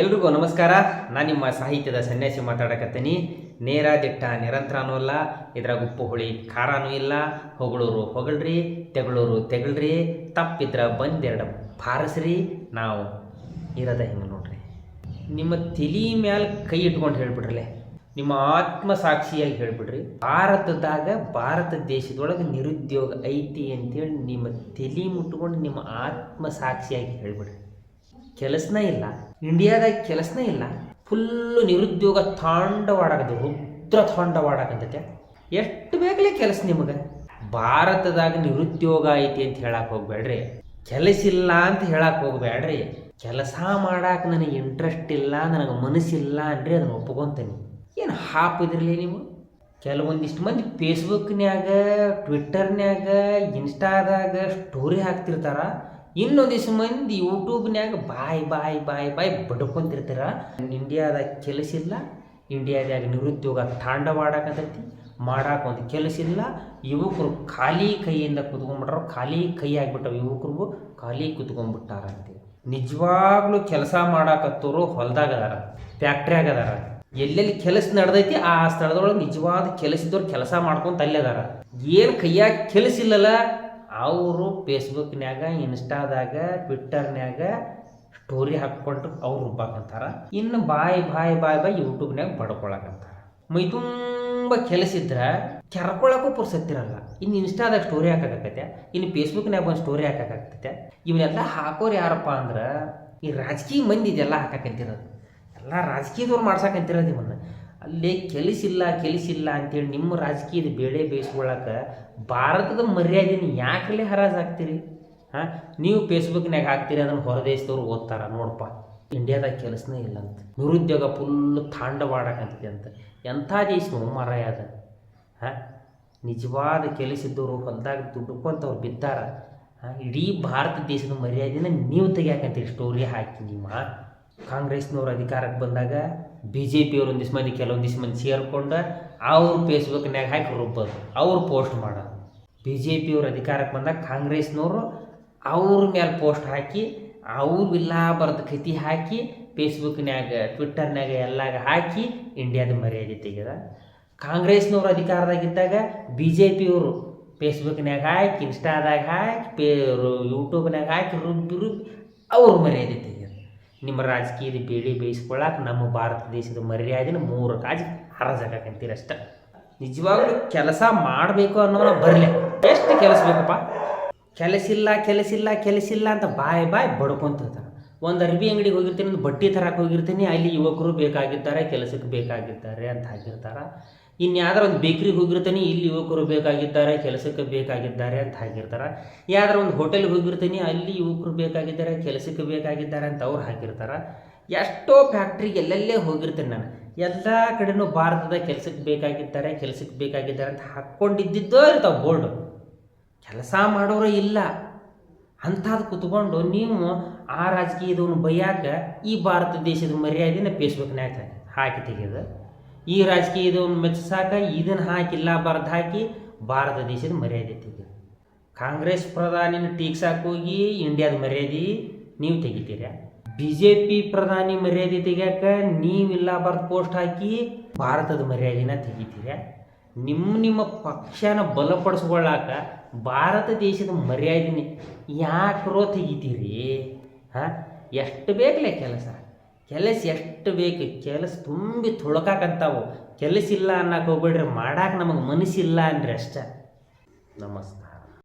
ಎಲ್ರಿಗೂ ನಮಸ್ಕಾರ. ನಾನು ನಿಮ್ಮ ಸಾಹಿತ್ಯದ ಸನ್ಯಾಸಿ ಮಾತಾಡಕತ್ತೀನಿ. ನೇರ ದಿಟ್ಟ ನಿರಂತರನೂ ಅಲ್ಲ, ಇದ್ರಾಗ ಉಪ್ಪು ಹುಳಿ ಖಾರನೂ ಇಲ್ಲ, ಹೊಗಳೂರು ಹೊಗಳ್ರಿ, ತೆಗಳೂರು ತೆಗಳ್ರಿ, ತಪ್ಪಿದ್ರ ಬಂದೆರಡು ಬಾರಸ್ರಿ ನಾವು ಇರದ ಹಿಂಗೆ ನೋಡ್ರಿ. ನಿಮ್ಮ ತಲೆ ಮ್ಯಾಲೆ ಕೈ ಇಟ್ಕೊಂಡು ಹೇಳ್ಬಿಡ್ರಲೆ, ನಿಮ್ಮ ಆತ್ಮ ಸಾಕ್ಷಿಯಾಗಿ ಹೇಳ್ಬಿಡ್ರಿ. ಭಾರತದಾಗ, ಭಾರತ ದೇಶದೊಳಗೆ ನಿರುದ್ಯೋಗ ಐತಿ ಅಂತೇಳಿ ನಿಮ್ಮ ತಲೆ ಮುಟ್ಕೊಂಡು ನಿಮ್ಮ ಆತ್ಮ ಸಾಕ್ಷಿಯಾಗಿ ಹೇಳ್ಬಿಡ್ರಿ. ಕೆಲಸನೇ ಇಲ್ಲ. ಇಂಡಿಯಾದಾಗ ಕೆಲಸನೇ ಇಲ್ಲ. ಫುಲ್ಲು ನಿರುದ್ಯೋಗ ತಾಂಡವಾಡಕತ್ತೆ ರುದ್ರ ತಾಂಡವಾಡಕತ್ತೈತೆ ಎಷ್ಟು ಬೇಕಲೇ ಕೆಲಸ ನಿಮಗೆ? ಭಾರತದಾಗ ನಿರುದ್ಯೋಗ ಐತಿ ಅಂತ ಹೇಳಕ್ಕೆ ಹೋಗ್ಬೇಡ್ರಿ. ಕೆಲಸ ಇಲ್ಲ ಅಂತ ಹೇಳಕ್ಕೆ ಹೋಗ್ಬೇಡ್ರಿ. ಕೆಲಸ ಮಾಡಕ್ಕೆ ನನಗೆ ಇಂಟ್ರೆಸ್ಟ್ ಇಲ್ಲ, ನನಗೆ ಮನಸ್ಸಿಲ್ಲ ಅಂದ್ರೆ ಅದನ್ನು ಒಪ್ಕೊಂತೀನಿ. ಏನು ಹಾಪಿದ್ರಲಿ ನೀವು? ಕೆಲವೊಂದಿಷ್ಟು ಮಂದಿ ಫೇಸ್ಬುಕ್ನ್ಯಾಗ ಟ್ವಿಟ್ಟರ್ನ್ಯಾಗ ಇನ್ಸ್ಟಾದಾಗ ಸ್ಟೋರಿ ಹಾಕ್ತಿರ್ತಾರ. ಇನ್ನೊಂದಿಷ್ಟು ಮಂದಿ ಯೂಟ್ಯೂಬ್ನಾಗ ಬಾಯ್ ಬಾಯ್ ಬಾಯ್ ಬಾಯ್ ಬಡ್ಕೊಂತಿರ್ತಾರ. ಇಂಡಿಯಾದಾಗ ಕೆಲಸ ಇಲ್ಲ. ಇಂಡಿಯಾದಾಗ ನಿರುದ್ಯೋಗ ತಾಂಡವಾಡಕತ್ತೈತಿ. ಮಾಡಾಕ ಒಂದು ಕೆಲಸ ಇಲ್ಲ. ಯುವಕರು ಖಾಲಿ ಕೈಯಿಂದ ಕುತ್ಕೊಂಡ್ಬಿಟ್ರ. ಖಾಲಿ ಕೈ ಆಗಿಬಿಟ್ಟವು ಯುವಕರಿಗೂ. ಖಾಲಿ ಕುತ್ಕೊಂಡ್ಬಿಟ್ಟಾರ ಅಂತೇಳಿ ನಿಜವಾಗ್ಲೂ ಕೆಲಸ ಮಾಡಾಕತ್ತೋರು ಹೊಲ್ದಾಗ ಅದಾರ ಫ್ಯಾಕ್ಟ್ರಿಯಾಗ ಅದಾರ. ಎಲ್ಲೆಲ್ಲಿ ಕೆಲಸ ನಡೆದೈತಿ ಆ ಸ್ಥಳದೊಳಗೆ ನಿಜವಾದ ಕೆಲಸ ಇದ್ದವ್ರು ಕೆಲಸ ಮಾಡ್ಕೊಂತ ಅಲ್ಲೇ ಅದಾರ. ಏನು ಕೈಯಾಗ ಕೆಲಸ ಇಲ್ಲಲ್ಲ ಅವರು ಫೇಸ್ಬುಕ್ನ್ಯಾಗ ಇನ್ಸ್ಟಾದಾಗ ಟ್ವಿಟ್ಟರ್ನ್ಯಾಗ ಸ್ಟೋರಿ ಹಾಕ್ಕೊಂಡು ಅವ್ರು ರುಬ್ಬಾಕಂತಾರ ಇನ್ನು ಬಾಯ್ ಬಾಯ್ ಬಾಯ್ ಬಾಯ್ ಯೂಟ್ಯೂಬ್ನ್ಯಾಗ ಬಡ್ಕೊಳಕಂತಾರ. ಮೈ ತುಂಬ ಕೆಲಸ ಇದ್ರೆ ಕೆರ್ಕೊಳಕ್ಕೂ ಪುರ್ಸತ್ತಿರಲ್ಲ ಇನ್ನು ಇನ್ಸ್ಟಾದಾಗ ಸ್ಟೋರಿ ಹಾಕಕತ್ತೈತೆ, ಇನ್ನು ಫೇಸ್ಬುಕ್ನ್ಯಾಗ ಒಂದು ಸ್ಟೋರಿ ಹಾಕಕತ್ತೈತೆ. ಇವನ್ನೆಲ್ಲ ಹಾಕೋರು ಯಾರಪ್ಪ ಅಂದ್ರೆ ಈ ರಾಜಕೀಯ ಮಂದಿ ಇದೆಲ್ಲ ಹಾಕಕಂತಿರೋದು. ಎಲ್ಲ ರಾಜಕೀಯದವ್ರು ಮಾಡ್ಸಕ್ಕಂತಿರೋದು ಇವನ್ನ. ಅಲ್ಲಿ ಕೆಲಸಿಲ್ಲ ಕೆಲಸಿಲ್ಲ ಅಂತೇಳಿ ನಿಮ್ಮ ರಾಜಕೀಯದ ಬೇಳೆ ಬೇಯಿಸ್ಕೊಳಕ್ಕೆ ಭಾರತದ ಮರ್ಯಾದೆನ ಯಾಕಲೇ ಹರಾಜ್ ಹಾಕ್ತೀರಿ ಹಾಂ, ನೀವು ಫೇಸ್ಬುಕ್ನಾಗ ಹಾಕ್ತೀರಿ ಅದನ್ನು ಹೊರದೇಶದವ್ರು ಓದ್ತಾರ ನೋಡಪ್ಪ ಇಂಡಿಯಾದಾಗ ಕೆಲಸನೇ ಇಲ್ಲ ಅಂತ ನಿರುದ್ಯೋಗ ಫುಲ್ ತಾಂಡವಾಡಕಂತೈತಿ ಅಂತ. ಎಂಥ ದೇಶ ಮಾರಾಯ ಅದ. ಹಾಂ, ನಿಜವಾದ ಕೆಲಸಿದ್ದವರು, ಹೊಲದಾಗ ದುಡ್ಕೊಂತವ್ರು ಬಿದ್ದಾರ. ಇಡೀ ಭಾರತ ದೇಶದ ಮರ್ಯಾದೆನ ನೀವು ತೆಗಿಯಾಕಂತೀರಿ ಸ್ಟೋರಿ ಹಾಕಿ ನಿಮ್ಮ. ಕಾಂಗ್ರೆಸ್ನವ್ರು ಅಧಿಕಾರಕ್ಕೆ ಬಂದಾಗ ಬಿ ಜೆ ಪಿಯವ್ರು ಒಂದಿಷ್ಟು ಮಂದಿ ಕೆಲವೊಂದಿಷ್ಟು ಮಂದಿ ಸೇರ್ಕೊಂಡು ಅವ್ರು ಫೇಸ್ಬುಕ್ನ್ಯಾಗ ಹಾಕಿ ರುಬ್ಬೋದು, ಅವ್ರು ಪೋಸ್ಟ್ ಮಾಡೋದು. ಬಿ ಜೆ ಪಿಯವ್ರು ಅಧಿಕಾರಕ್ಕೆ ಬಂದಾಗ ಕಾಂಗ್ರೆಸ್ನವರು ಅವ್ರ ಮೇಲೆ ಪೋಸ್ಟ್ ಹಾಕಿ, ಅವ್ರು ಇಲ್ಲ ಬರೆದ ಕೃತಿ ಹಾಕಿ ಫೇಸ್ಬುಕ್ನ್ಯಾಗ ಟ್ವಿಟ್ಟರ್ನಾಗ ಎಲ್ಲಾಗ ಹಾಕಿ ಇಂಡಿಯಾದ ಮರ್ಯಾದೆ ತೆಗೆದ ಕಾಂಗ್ರೆಸ್ನವ್ರು ಅಧಿಕಾರದಾಗಿದ್ದಾಗ ಬಿ ಜೆ ಪಿಯವರು ಫೇಸ್ಬುಕ್ನ್ಯಾಗ ಹಾಕಿ ಇನ್ಸ್ಟಾದಾಗ ಹಾಕಿ, ಪೇ ಯೂಟ್ಯೂಬ್ನಾಗ ಹಾಕಿ ರುಬ್ಬಿ ರುಬ್ಬಿ ಅವ್ರ ಮರ್ಯಾದೆ ನಿಮ್ಮ ರಾಜಕೀಯದ ಬೇಡಿ ಬೇಯಿಸ್ಕೊಳ್ಳಾಕ ನಮ್ಮ ಭಾರತ ದೇಶದ ಮರ್ಯಾದೆನ ಮೂರು ಕಾಜಿ ಹರಾಜಾಕಂತೀರಿ ಅಷ್ಟ. ನಿಜವಾಗ್ಲೂ ಕೆಲಸ ಮಾಡಬೇಕು ಅನ್ನೋನ ಬರಲಿ. ಎಷ್ಟು ಕೆಲಸ ಬೇಕಪ್ಪ? ಕೆಲಸ ಇಲ್ಲ ಕೆಲಸ ಇಲ್ಲ ಕೆಲಸ ಇಲ್ಲ ಅಂತ ಬಾಯ್ ಬಾಯ್ ಬಡ್ಕೊಂತಿರ್ತಾರೆ ಒಂದು ಅರ್ಬಿ ಅಂಗಡಿಗೆ ಹೋಗಿರ್ತೀನಿ, ಒಂದು ಬಟ್ಟೆ ತರಕ್ಕೆ ಹೋಗಿರ್ತೀನಿ, ಅಲ್ಲಿ ಯುವಕರು ಬೇಕಾಗಿದ್ದಾರೆ, ಕೆಲಸಕ್ಕೆ ಬೇಕಾಗಿದ್ದಾರೆ ಅಂತ ಹಾಕಿರ್ತಾರೆ. ಇನ್ನು ಒಂದು ಬೇಕ್ರಿಗೆ ಹೋಗಿರ್ತಾನೆ, ಇಲ್ಲಿ ಯುವಕರು ಬೇಕಾಗಿದ್ದಾರೆ, ಕೆಲಸಕ್ಕೆ ಬೇಕಾಗಿದ್ದಾರೆ ಅಂತ ಹಾಕಿರ್ತಾರೆ ಯಾವ್ದಾರ ಒಂದು ಹೋಟೆಲ್ಗೆ ಹೋಗಿರ್ತೀನಿ, ಅಲ್ಲಿ ಯುವಕರು ಬೇಕಾಗಿದ್ದಾರೆ, ಕೆಲಸಕ್ಕೆ ಬೇಕಾಗಿದ್ದಾರೆ ಅಂತ ಅವ್ರು ಹಾಕಿರ್ತಾರೆ ಎಷ್ಟೋ ಫ್ಯಾಕ್ಟ್ರಿಗೆ ಎಲ್ಲೆಲ್ಲೇ ಹೋಗಿರ್ತೀನಿ ನಾನು. ಎಲ್ಲ ಕಡೆನೂ ಭಾರತದ ಕೆಲಸಕ್ಕೆ ಬೇಕಾಗಿದ್ದಾರೆ ಕೆಲಸಕ್ಕೆ ಬೇಕಾಗಿದ್ದಾರೆ ಅಂತ ಹಾಕ್ಕೊಂಡಿದ್ದಿದ್ದೋ ಇರ್ತಾವೆ ಬೋರ್ಡು ಕೆಲಸ ಮಾಡೋರೇ ಇಲ್ಲ. ಅಂಥದ್ದು ಕುತ್ಕೊಂಡು ನೀವು ಆ ರಾಜಕೀಯದವನು ಬೈಯಾಕ ಈ ಭಾರತ ದೇಶದ ಮರ್ಯಾದೆನ ಫೇಸ್ಬುಕ್ನಾಗ ಹಾಕಿ ತೆಗೆದು ಈ ರಾಜಕೀಯದವನ್ನು ಮೆಚ್ಚಿಸಾಕ ಇದನ್ನು ಹಾಕಿಲ್ಲ ಬರೆದು ಹಾಕಿ ಭಾರತ ದೇಶದ ಮರ್ಯಾದೆ ತೆಗೆದು ಕಾಂಗ್ರೆಸ್ ಪ್ರಧಾನಿನ ಹೋಗಿ ಇಂಡಿಯಾದ ಮರ್ಯಾದೆ ನೀವು ತೆಗಿತೀರ? ಬಿ ಜೆ ಪಿ ಪ್ರಧಾನಿ ಮರ್ಯಾದೆ ತೆಗಿಯಾಕ ನೀವಿಲ್ಲ ಬರ್ದು ಪೋಸ್ಟ್ ಹಾಕಿ ಭಾರತದ ಮರ್ಯಾದೆನ ತೆಗಿತೀರ? ನಿಮ್ಮ ನಿಮ್ಮ ಪಕ್ಷನ ಬಲಪಡಿಸ್ಕೊಳ್ಳಾಕ ಭಾರತ ದೇಶದ ಮರ್ಯಾದೆನೇ ಯಾಕ್ರೋ ತೆಗಿತೀರಿ? ಹಾಂ? ಎಷ್ಟು ಬೇಕಲೇ ಕೆಲಸ? ಕೆಲಸ ಎಷ್ಟು ಬೇಕು, ಕೆಲಸ ತುಂಬಿ ತುಳ್ಕಾಕಂತಾವು. ಕೆಲಸ ಇಲ್ಲ ಅನ್ನಕ್ಕೆ ಹೋಗ್ಬೇಡ್ರಿ ಮಾಡಕ್ಕೆ ನಮಗೆ ಮನಸ್ಸಿಲ್ಲ ಅಂದ್ರೆ ಅಷ್ಟೇ ನಮಸ್ಕಾರ.